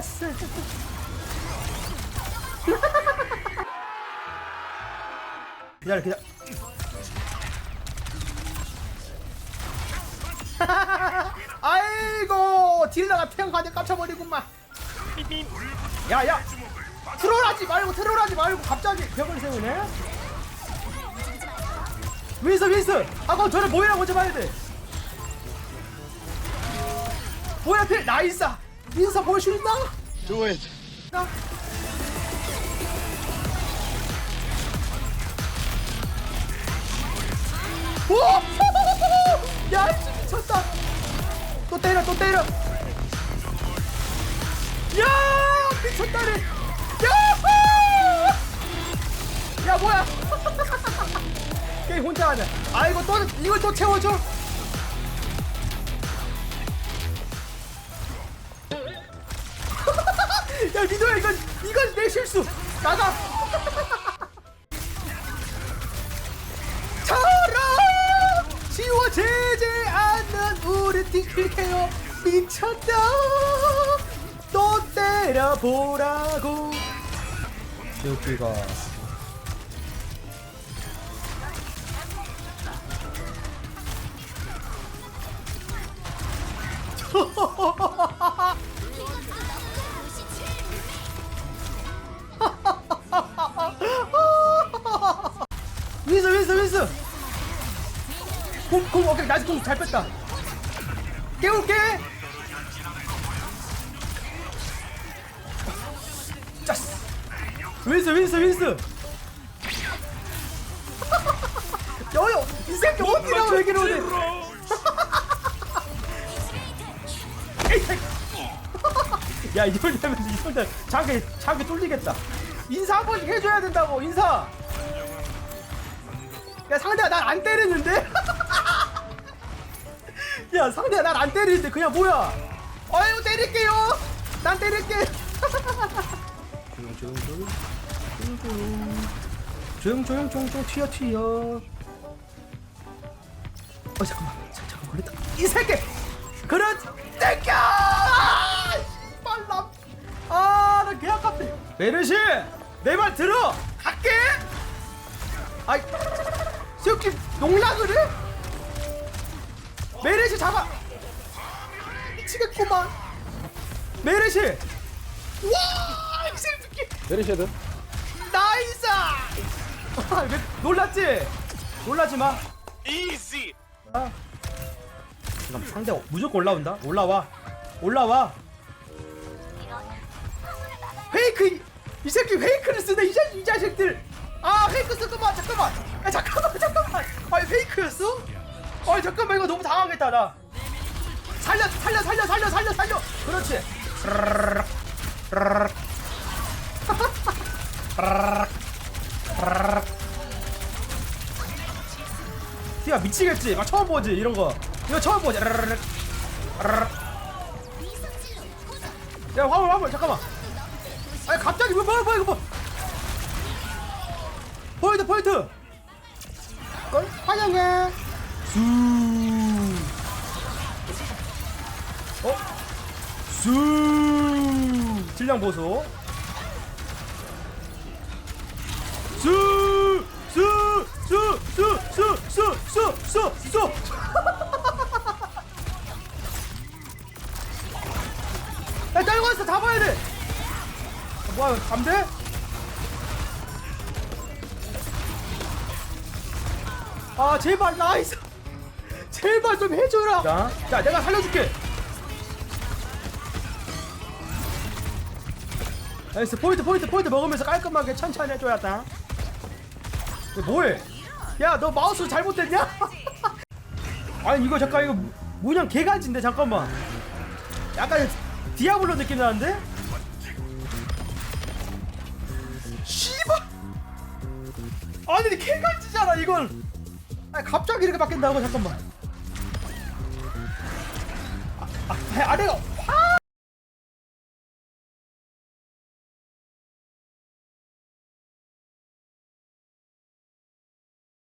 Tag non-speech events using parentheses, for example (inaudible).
왔어. (laughs) 기다려 기다려. (laughs) 아이고 딜러가 태양가게 깝쳐버리구만. 야 야 트롤하지 말고 트롤하지 말고 갑자기 벽을 세우네. 윈스 윈스 아까 저를 모이라 먼저 봐야 돼. 뭐야 필 나이스 윈서 볼수 있나? Do it. 나. 오! (laughs) 야, 씨, 미쳤다. 또 때려, 또 때려. 야, 미쳤다네. 야! 야, 뭐야? (laughs) 게임 혼자 하네. 아, 이거 또, 이걸 또 채워줘. 야, 미도야, 이건, 이건 내 실수. 나가. 저런 지워지지 않는 우리 팀킬해요 미쳤다 또 때려보라고 여기가 윈스 공, 공, 오케이, 나이스 공 잘 뺐다. 깨울게! 짜스! 윈스, 윈스, 윈스! (laughs) 여여! 이 새끼 어디라고 얘기를 오네! (laughs) 야, 이럴 때, 자기, 자기 뚫리겠다. 인사 한 번씩 해줘야 된다고, 인사! 야, 상대가 날 안 때리는데? (laughs) 야 상대가 날 안 때리는데 그냥 뭐야? 아유 때릴게요. 난 때릴게. 조용 조용 조용 조용. 조용 조용 튀어 튀어. 어 잠깐만. 잠, 잠깐 걸렸다. 이 새끼! 그런 새끼야! 빨라 아 나 개아깝대 메르시 내 말 들어! 갈게! 아이 새끼 농락을 해? 메르시 잡아. 미치겠구만. 메르시. 와이 새끼 내리셔도. 나이스! 아, 왜 놀랐지? 놀라지 마. Easy. 아. 잠깐 상대 무조건 올라온다. 올라와. 올라와. 페이크 이, 이 새끼 페이크를 쓰네 이, 자, 이 자식들 아 페이크 잠깐만 잠깐만. 야 잠깐만 잠깐만. 아 페이크였어? 아 잠깐만 이거 너무 당황했다 나. 살려 살려 살려 살려 살려 살려. 그렇지. 티야 미치겠지? 막 처음 보지 이런 거. 이거 처음 보지. 야 화물 화물 잠깐만. 아니 갑자기 뭐 뭐야 뭐야 이거 뭐 포인트 포인트 걸 환영해 수 어? 수 질량 보소 수! 수! 수! 수! 수! 수! 수! 수! 수! (laughs) 야 떨고 있어 잡아야 돼 아, 뭐야 감대? 아 제발 나이스. (laughs) 제발 좀 해줘라. 자, 자 내가 살려줄게. 나이스 포인트 포인트 포인트 먹으면서 깔끔하게 천천히 해줘야 다. 뭐해? 야 너 마우스 잘못됐냐? (laughs) 아니 이거 잠깐 이거 무- 문양 개간지인데 잠깐만. 약간 디아블로 느낌 나는데? 씨발! 아니 개간지잖아 이걸 아니 갑자기 이렇게 바뀐다고? 잠깐만. 아, 아, 아래가